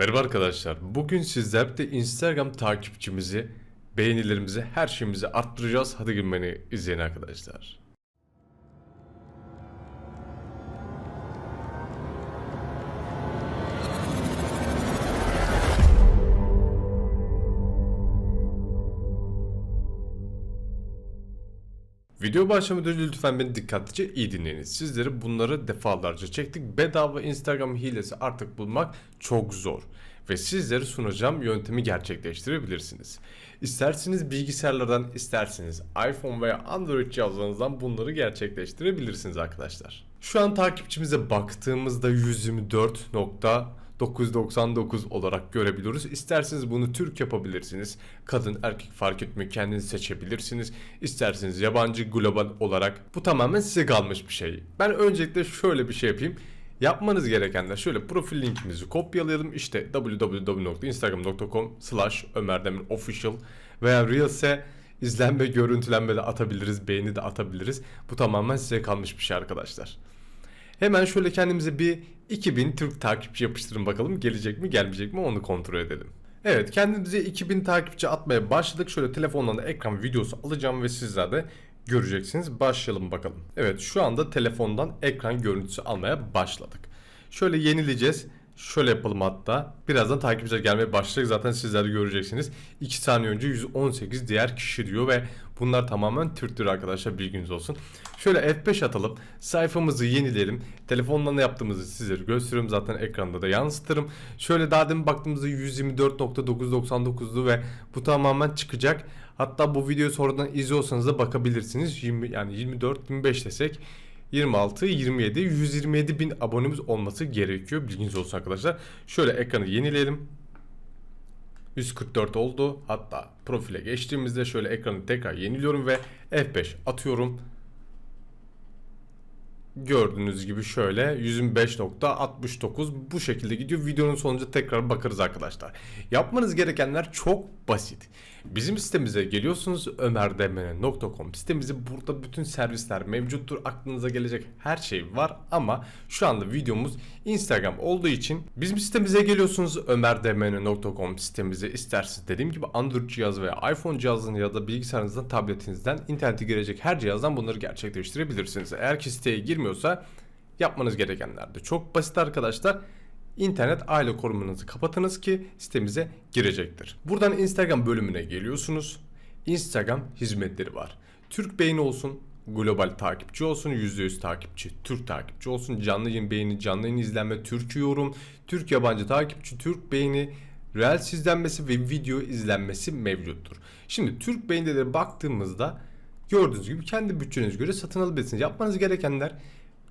Merhaba arkadaşlar. Bugün sizler de Instagram takipçimizi, beğenilerimizi, her şeyimizi arttıracağız. Hadi gelin beni izleyin arkadaşlar. Video başlamadan önce lütfen beni dikkatlice iyi dinleyiniz. Sizleri bunları defalarca çektik. Bedava Instagram hilesi artık bulmak çok zor. Ve sizlere sunacağım yöntemi gerçekleştirebilirsiniz. İsterseniz bilgisayarlardan, isterseniz iPhone veya Android cihazlarınızdan bunları gerçekleştirebilirsiniz arkadaşlar. Şu an takipçimize baktığımızda 124.999 olarak görebiliyoruz. İsterseniz bunu Türk yapabilirsiniz. Kadın erkek fark etmiyor kendiniz seçebilirsiniz. İsterseniz yabancı global olarak bu tamamen size kalmış bir şey. Ben öncelikle şöyle bir şey yapayım. Yapmanız gerekenler şöyle profil linkimizi kopyalayalım. İşte www.instagram.com slash official veya Reels'e izlenme, görüntülenme de atabiliriz, beğeni de atabiliriz. Bu tamamen size kalmış bir şey arkadaşlar. Hemen şöyle kendimize bir 2000 Türk takipçi yapıştırın bakalım. Gelecek mi gelmeyecek mi onu kontrol edelim. Evet kendimize 2000 takipçi atmaya başladık. Şöyle telefondan da ekran videosu alacağım ve sizler de göreceksiniz. Başlayalım bakalım. Evet şu anda telefondan ekran görüntüsü almaya başladık. Şöyle yenileyeceğiz. Şöyle yapalım hatta. Birazdan takipçiler gelmeye başlayacak. Zaten sizler de göreceksiniz. 2 saniye önce 118 diğer kişi diyor ve bunlar tamamen Türktür arkadaşlar bilginiz olsun. Şöyle F5 atalım. Sayfamızı yenileyelim. Telefondan ne yaptığımızı sizlere gösteriyorum. Zaten ekranda da yansıtırım. Şöyle daha demin baktığımızda 124.999'du ve bu tamamen çıkacak. Hatta bu videoyu sonradan izliyorsanız da bakabilirsiniz. 20 yani 24 25 desek 26, 27, 127 bin abonemiz olması gerekiyor. Bilginiz olsun arkadaşlar. Şöyle ekranı yenileyelim. 144 oldu. Hatta profile geçtiğimizde şöyle ekranı tekrar yeniliyorum ve F5 atıyorum. Gördüğünüz gibi şöyle 125.69 bu şekilde gidiyor. Videonun sonunda tekrar bakarız arkadaşlar. Yapmanız gerekenler çok basit. Bizim sitemize geliyorsunuz ömerdemene.com sitemizi burada bütün servisler mevcuttur. Aklınıza gelecek her şey var ama şu anda videomuz Instagram olduğu için bizim sitemize geliyorsunuz ömerdemene.com sitemize isterseniz dediğim gibi Android cihaz veya iPhone cihazını ya da bilgisayarınızdan tabletinizden internete girecek her cihazdan bunları gerçekleştirebilirsiniz. Eğer ki siteye girmiyorsa yapmanız gerekenler de çok basit arkadaşlar. İnternet aile korumanızı kapatınız ki sitemize girecektir. Buradan Instagram bölümüne geliyorsunuz. Instagram hizmetleri var. Türk beğeni olsun, global takipçi olsun, %100 takipçi, Türk takipçi olsun, canlı yayın beğeni, canlı yayın izlenme, Türk yorum, Türk yabancı takipçi, Türk beğeni, Reels izlenmesi ve video izlenmesi mevcuttur. Şimdi Türk beğenilere baktığımızda gördüğünüz gibi kendi bütçenize göre satın alabilirsiniz. Yapmanız gerekenler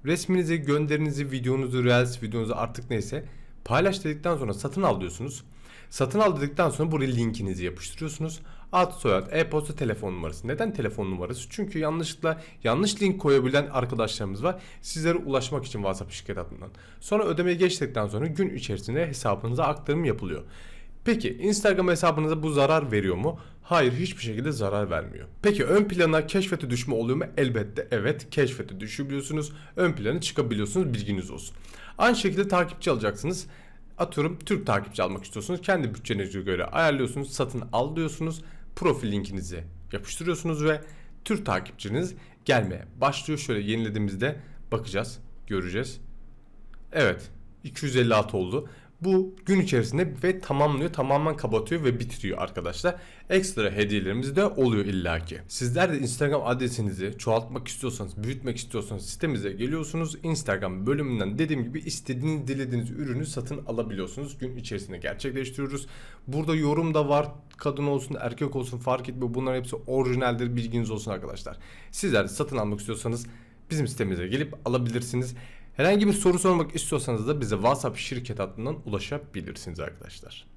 resminizi, gönderinizi, videonuzu, Reels videonuzu artık neyse paylaş dedikten sonra satın al diyorsunuz. Satın al dedikten sonra buraya linkinizi yapıştırıyorsunuz. Ad, soyad, e-posta, telefon numarası. Neden telefon numarası? Çünkü yanlışlıkla yanlış link koyabilen arkadaşlarımız var. Sizlere ulaşmak için WhatsApp şirket adından. Sonra ödemeyi geçtikten sonra gün içerisinde hesabınıza aktarım yapılıyor. Peki Instagram hesabınıza bu zarar veriyor mu? Hayır hiçbir şekilde zarar vermiyor. Peki ön plana keşfete düşme oluyor mu? Elbette evet keşfete düşebiliyorsunuz. Ön plana çıkabiliyorsunuz bilginiz olsun. Aynı şekilde takipçi alacaksınız. Atıyorum Türk takipçi almak istiyorsunuz. Kendi bütçenize göre ayarlıyorsunuz. Satın al diyorsunuz. Profil linkinizi yapıştırıyorsunuz ve Türk takipçiniz gelmeye başlıyor. Şöyle yenilediğimizde bakacağız, göreceğiz. Evet 256 oldu. Bu gün içerisinde ve tamamlıyor, tamamen kapatıyor ve bitiriyor arkadaşlar. Ekstra hediyelerimiz de oluyor illaki. Sizler de Instagram adresinizi çoğaltmak istiyorsanız, büyütmek istiyorsanız sitemize geliyorsunuz. Instagram bölümünden dediğim gibi istediğiniz, dilediğiniz ürünü satın alabiliyorsunuz. Gün içerisinde gerçekleştiriyoruz. Burada yorum da var. Kadın olsun, erkek olsun fark etmiyor. Bunların hepsi orijinaldir. Bilginiz olsun arkadaşlar. Sizler de satın almak istiyorsanız bizim sitemize gelip alabilirsiniz. Herhangi bir soru sormak istiyorsanız da bize WhatsApp şirket hattından ulaşabilirsiniz arkadaşlar.